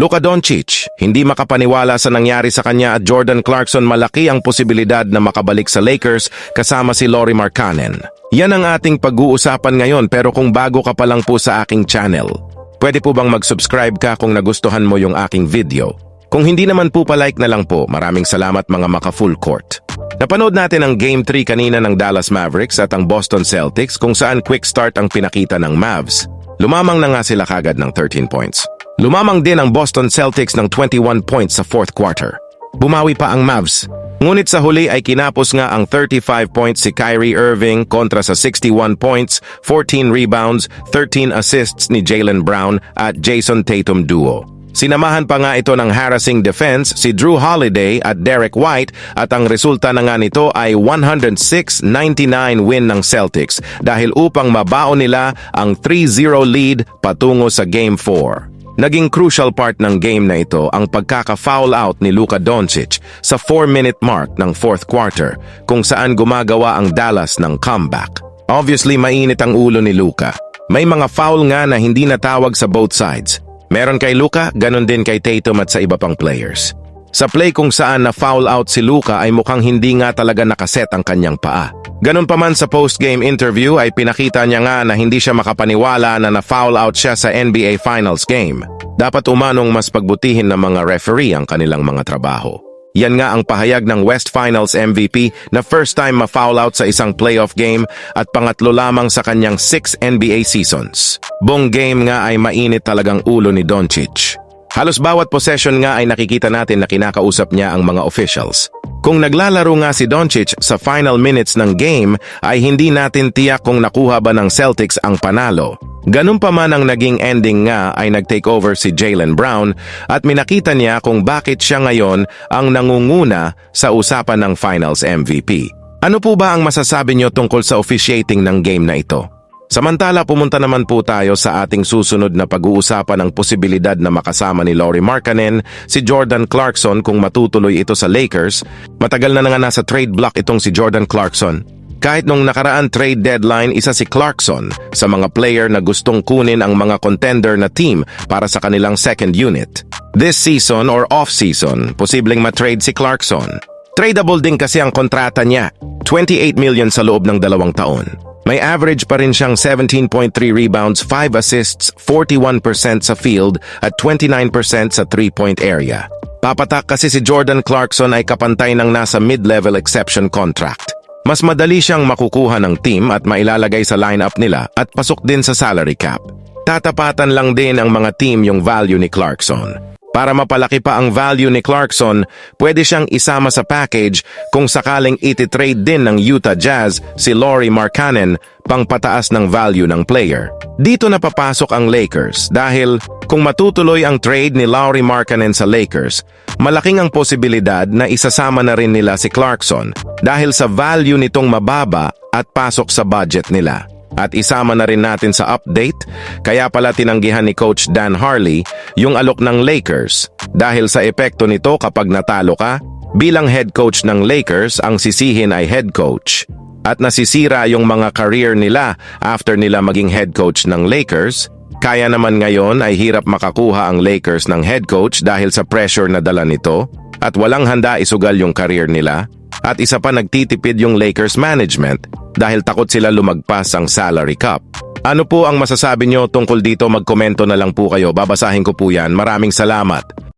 Luka Doncic, hindi makapaniwala sa nangyari sa kanya at Jordan Clarkson malaki ang posibilidad na makabalik sa Lakers kasama si Laurie Markkanen. Yan ang ating pag-uusapan ngayon pero kung bago ka pa lang po sa aking channel, pwede po bang mag-subscribe ka kung nagustuhan mo yung aking video? Kung hindi naman po pa-like na lang po, maraming salamat mga maka-full court. Napanood natin ang Game 3 kanina ng Dallas Mavericks at ang Boston Celtics kung saan quick start ang pinakita ng Mavs. Lumamang na nga sila kagad ng 13 points. Lumamang din ang Boston Celtics ng 21 points sa fourth quarter. Bumawi pa ang Mavs. Ngunit sa huli ay kinapos nga ang 35 points si Kyrie Irving kontra sa 61 points, 14 rebounds, 13 assists ni Jalen Brown at Jason Tatum duo. Sinamahan pa nga ito ng harassing defense si Drew Holiday at Derek White at ang resulta na nga nito ay 106-99 win ng Celtics dahil upang mabaon nila ang 3-0 lead patungo sa Game 4. Naging crucial part ng game na ito ang pagkaka-foul out ni Luka Doncic sa 4-minute mark ng fourth quarter kung saan gumagawa ang Dallas ng comeback. Obviously, mainit ang ulo ni Luka. May mga foul nga na hindi natawag sa both sides. Meron kay Luka, ganun din kay Tatum at sa iba pang players. Sa play kung saan na foul out si Luka ay mukhang hindi nga talaga nakaset ang kanyang paa. Ganun pa man sa post-game interview ay pinakita niya nga na hindi siya makapaniwala na na-foul out siya sa NBA Finals game. Dapat umanong mas pagbutihin ng mga referee ang kanilang mga trabaho. Yan nga ang pahayag ng West Finals MVP na first time ma-foul out sa isang playoff game at pangatlo lamang sa kanyang 6 NBA seasons. Bong game nga ay mainit talagang ulo ni Doncic. Halos bawat possession nga ay nakikita natin na kinakausap niya ang mga officials. Kung naglalaro nga si Doncic sa final minutes ng game ay hindi natin tiyak kung nakuha ba ng Celtics ang panalo. Ganun pa man ang naging ending nga ay nag-take over si Jalen Brown at minakita niya kung bakit siya ngayon ang nangunguna sa usapan ng Finals MVP. Ano po ba ang masasabi niyo tungkol sa officiating ng game na ito? Samantala pumunta naman po tayo sa ating susunod na pag-uusapan ng posibilidad na makasama ni Laurie Markkanen si Jordan Clarkson kung matutuloy ito sa Lakers. Matagal na nga nasa trade block itong si Jordan Clarkson. Kahit nung nakaraan trade deadline, isa si Clarkson sa mga player na gustong kunin ang mga contender na team para sa kanilang second unit. This season or off-season, posibleng matrade si Clarkson. Tradable din kasi ang kontrata niya, 28 million sa loob ng dalawang taon. May average pa rin siyang 17.3 rebounds, 5 assists, 41% sa field at 29% sa three-point area. Papatak kasi si Jordan Clarkson ay kapantay ng nasa mid-level exception contract. Mas madali siyang makukuha ng team at mailalagay sa lineup nila at pasok din sa salary cap. Tatapatan lang din ang mga team yung value ni Clarkson. Para mapalaki pa ang value ni Clarkson, pwede siyang isama sa package kung sakaling ititrade din ng Utah Jazz si Laurie Markkanen pang pataas ng value ng player. Dito na papasok ang Lakers dahil kung matutuloy ang trade ni Laurie Markkanen sa Lakers, malaking ang posibilidad na isasama na rin nila si Clarkson dahil sa value nitong mababa at pasok sa budget nila. At isama na rin natin sa update, kaya pala tinanggihan ni Coach Dan Harley yung alok ng Lakers dahil sa epekto nito kapag natalo ka, bilang head coach ng Lakers ang sisihin ay head coach. At nasisira yung mga career nila after nila maging head coach ng Lakers, kaya naman ngayon ay hirap makakuha ang Lakers ng head coach dahil sa pressure na dala nito at walang handa isugal yung career nila. At isa pa nagtitipid yung Lakers management dahil takot sila lumagpas ang salary cap. Ano po ang masasabi nyo tungkol dito magkomento na lang po kayo, babasahin ko po yan. Maraming salamat.